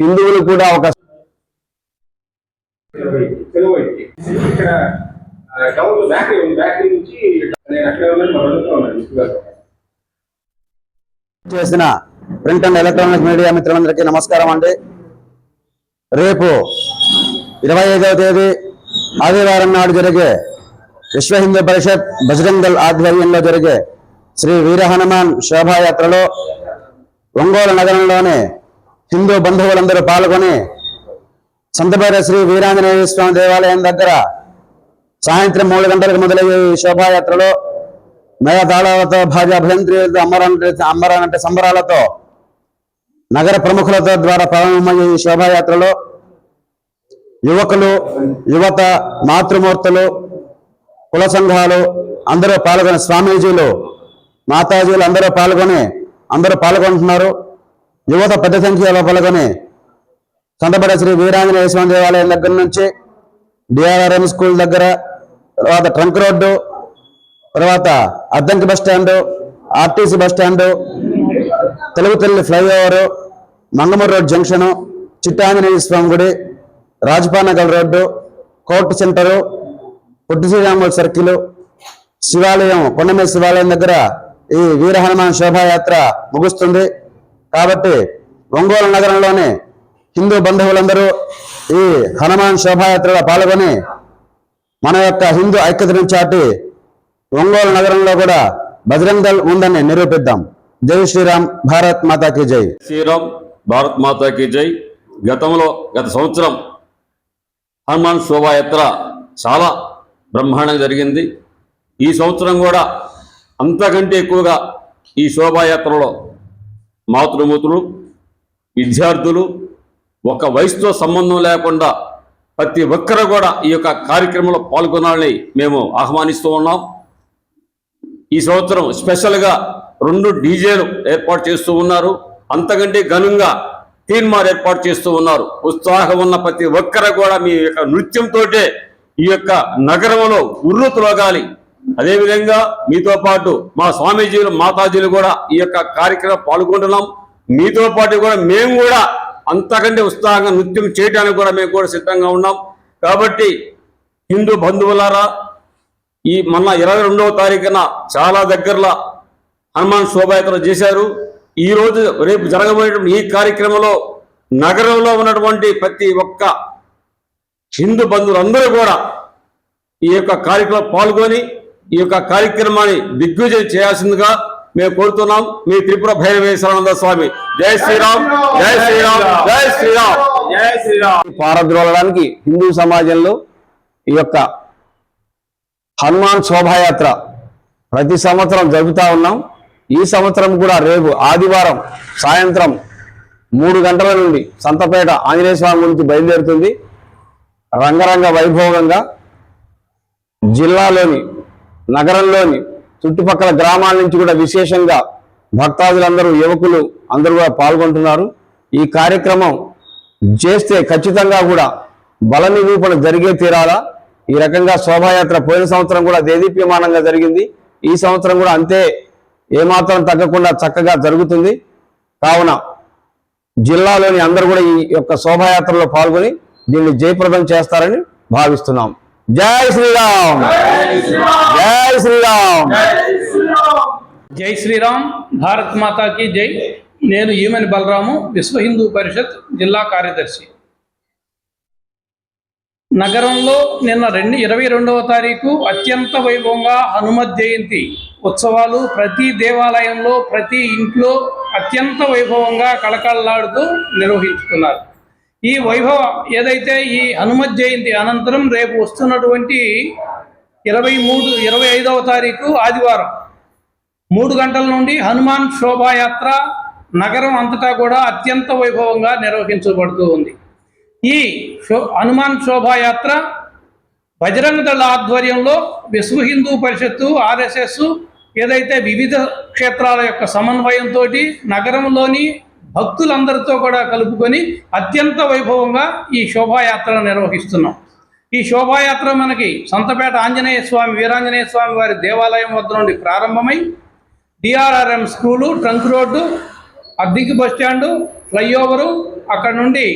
హిందువులు కూడా ఒక చేసిన ప్రింట్ అండ్ ఎలక్ట్రానిక్ మీడియా మిత్రులందరికీ నమస్కారం అండి. రేపు ఇరవై ఐదవ తేదీ ఆదివారం నాడు జరిగే విశ్వ హిందూ పరిషత్ బజరంగ్ దళ్ ఆధ్వర్యంలో జరిగే శ్రీ వీర హనుమాన్ శోభాయాత్రలో ఒంగోలు నగరంలోని హిందూ బంధువులందరూ పాల్గొని సంతపేట శ్రీ వీరాంజనేయ స్వామి దేవాలయం దగ్గర సాయంత్రం మూడు గంటలకు మొదలయ్యే ఈ శోభాయాత్రలో మేఘతాళాలతో భాజ అభ్యంత్రులతో అమ్మరంటే అమ్మరానంటే సంబరాలతో నగర ప్రముఖులతో ద్వారా ప్రారంభమయ్యే ఈ శోభాయాత్రలో యువకులు యువత మాతృమూర్తులు కుల సంఘాలు అందరూ పాల్గొని స్వామీజీలు మాతాజీలు అందరూ పాల్గొని అందరూ పాల్గొంటున్నారు. యువత పెద్ద సంఖ్యలో పాల్గొని సంతపడ శ్రీ వీరాంజనేయ స్వామి దేవాలయం దగ్గర నుంచి డిఆర్ఆర్ఎం స్కూల్ దగ్గర తర్వాత ట్రంక్ రోడ్డు తర్వాత Addanki bus stand RTC bus stand Telugu Talli flyover Mangamuru road junction Chittanjaneya Swamy గుడి Rajapanagal road court centre Potti శ్రీరాముల సర్కిల్ శివాలయం కొండమే శివాలయం దగ్గర ఈ వీర హనుమాన్ శోభాయాత్ర ముగుస్తుంది. కాబట్టి ఒంగోలు నగరంలోని హిందూ బంధువులందరూ ఈ హనుమాన్ శోభాయాత్రలో పాల్గొని మన యొక్క హిందూ ఐక్యతను చాటి ఒంగోలు నగరంలో కూడా బజరంగ్ దళ్ ఉందని నిరూపిద్దాం. జై శ్రీరామ్ భారత్ మాతాకి జై. శ్రీరామ్ భారత్ మాతాకి జై. గతంలో గత సంవత్సరం హనుమాన్ శోభాయాత్ర చాలా బ్రహ్మాండంగా జరిగింది. ఈ సంవత్సరం కూడా అంతకంటే ఎక్కువగా ఈ శోభాయాత్రలో మాతృమూతులు విద్యార్థులు ఒక వయసుతో సంబంధం లేకుండా ప్రతి ఒక్కరు కూడా ఈ యొక్క కార్యక్రమంలో పాల్గొనాలని మేము ఆహ్వానిస్తూ ఉన్నాం. ఈ సంవత్సరం స్పెషల్గా రెండు డీజేలు ఏర్పాటు చేస్తూ ఉన్నారు. అంతకంటే ఘనంగా తీన్మార్ ఏర్పాటు చేస్తూ ఉన్నారు. ఉత్సాహం ఉన్న ప్రతి ఒక్కరు కూడా మీ యొక్క నృత్యంతో ఈ యొక్క నగరంలో ఉర్రుతులగాలి అదేవిధంగా మీతో పాటు మా స్వామీజీలు మాతాజీలు కూడా ఈ యొక్క కార్యక్రమం పాల్గొంటున్నాం. మీతో పాటు కూడా మేము కూడా అంతకంటే ఉత్సాహంగా నృత్యం చేయడానికి కూడా మేము కూడా సిద్ధంగా ఉన్నాం. కాబట్టి హిందూ బంధువులారా ఈ మొన్న ఇరవై రెండవ తారీఖున చాలా దగ్గరలో హనుమాన్ శోభాయాత్ర చేశారు. ఈరోజు రేపు జరగబోయేటువంటి ఈ కార్యక్రమంలో నగరంలో ఉన్నటువంటి ప్రతి ఒక్క హిందూ బంధువులందరూ కూడా ఈ యొక్క కార్యక్రమం పాల్గొని ఈ యొక్క కార్యక్రమాన్ని దిగ్విజయం చేయాల్సిందిగా మేము కోరుతున్నాం. మీ త్రిపుర భైరవేశ్వరానంద స్వామి. జై శ్రీరామ్ జై శ్రీరామ్ జై శ్రీరామ్. జై శ్రీరామ్. పారద్రోలడానికి హిందూ సమాజంలో ఈ యొక్క హనుమాన్ శోభాయాత్ర ప్రతి సంవత్సరం జరుపుతా ఉన్నాం. ఈ సంవత్సరం కూడా రేపు ఆదివారం సాయంత్రం మూడు గంటల నుండి సంతపేట ఆంజనేయ స్వామి గురించి బయలుదేరుతుంది. రంగరంగ వైభోగంగా జిల్లాలోని నగరంలోని చుట్టుపక్కల గ్రామాల నుంచి కూడా విశేషంగా భక్తాదులందరూ యువకులు అందరూ కూడా పాల్గొంటున్నారు. ఈ కార్యక్రమం చేస్తే ఖచ్చితంగా కూడా బల నిరూపణ జరిగే తీరాలా? ఈ రకంగా శోభాయాత్ర పోయిన సంవత్సరం కూడా దేదీప్యమానంగా జరిగింది. ఈ సంవత్సరం కూడా అంతే ఏమాత్రం తగ్గకుండా చక్కగా జరుగుతుంది. కావున జిల్లాలోని అందరూ కూడా ఈ యొక్క శోభాయాత్రలో పాల్గొని దీన్ని జయప్రదం చేస్తారని భావిస్తున్నాం. జై శ్రీరామ్. జై శ్రీరామ్. జై శ్రీరామ్. భారత్ మాతాకి జై. నేను ఈమెని బలరాము విశ్వ హిందూ పరిషత్ జిల్లా కార్యదర్శి. నగరంలో నిన్న రెండు ఇరవై రెండవ తారీఖు అత్యంత వైభవంగా హనుమత్ జయంతి ఉత్సవాలు ప్రతి దేవాలయంలో ప్రతి ఇంట్లో అత్యంత వైభవంగా కళకళలాడుతూ నిర్వహించుకున్నారు ఈ వైభవం ఏదైతే ఈ హనుమత్ జయంతి అనంతరం రేపు వస్తున్నటువంటి ఇరవై మూడు ఇరవై ఐదవ తారీఖు ఆదివారం మూడు గంటల నుండి హనుమాన్ శోభాయాత్ర నగరం అంతటా కూడా అత్యంత వైభవంగా నిర్వహించబడుతూ ఉంది. ఈ శో హనుమాన్ శోభాయాత్ర బజరంగ దళ ఆధ్వర్యంలో విశ్వ హిందూ పరిషత్తు ఆర్ఎస్ఎస్ ఏదైతే వివిధ క్షేత్రాల యొక్క సమన్వయంతో నగరంలోని భక్తులందరితో కూడా కలుపుకొని అత్యంత వైభవంగా ఈ శోభాయాత్రను నిర్వహిస్తున్నాం. ఈ శోభాయాత్ర మనకి సంతపేట ఆంజనేయ స్వామి వీరాంజనేయ స్వామి వారి దేవాలయం వద్ద నుండి ప్రారంభమై డిఆర్ఆర్ఎం స్కూలు ట్రంక్ రోడ్డు అద్దికి బస్ ఫ్లైఓవరు అక్కడ నుండి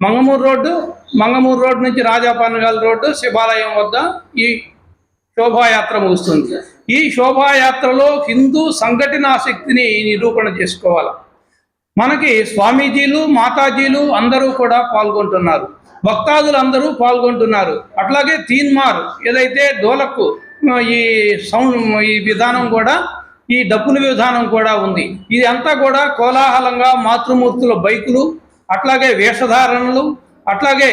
మంగమూరు రోడ్డు మంగమూరు రోడ్డు నుంచి రాజాపానగాల్ రోడ్డు శివాలయం వద్ద ఈ శోభాయాత్ర ముగుస్తుంది. ఈ శోభాయాత్రలో హిందూ సంఘటనా శక్తిని నిరూపణ చేసుకోవాలి. మనకి స్వామీజీలు మాతాజీలు అందరూ కూడా పాల్గొంటున్నారు. భక్తాదులు అందరూ పాల్గొంటున్నారు. అట్లాగే తీన్మార్ ఏదైతే డోలకు ఈ సౌండ్ ఈ విధానం కూడా ఈ డప్పుల విధానం కూడా ఉంది. ఇది అంతా కూడా కోలాహలంగా మాతృమూర్తుల బైకులు అట్లాగే వేషధారణలు అట్లాగే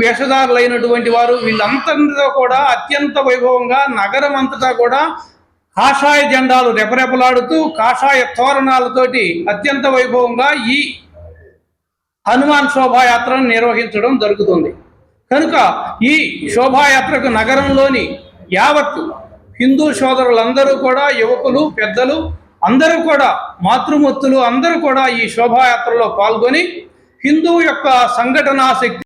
వేషధారులైనటువంటి వారు వీళ్ళంతటితో కూడా అత్యంత వైభవంగా నగరం అంతటా కూడా కాషాయ జెండాలు రెపరెపలాడుతూ కాషాయ తోరణాలతోటి అత్యంత వైభవంగా ఈ హనుమాన్ శోభాయాత్రను నిర్వహించడం జరుగుతుంది. కనుక ఈ శోభాయాత్రకు నగరంలోని యావత్తు హిందూ సోదరులందరూ కూడా యువకులు పెద్దలు అందరూ కూడా మాతృమూర్తులు అందరూ కూడా ఈ శోభాయాత్రలో పాల్గొని హిందూ యొక్క సంఘటనా శక్తి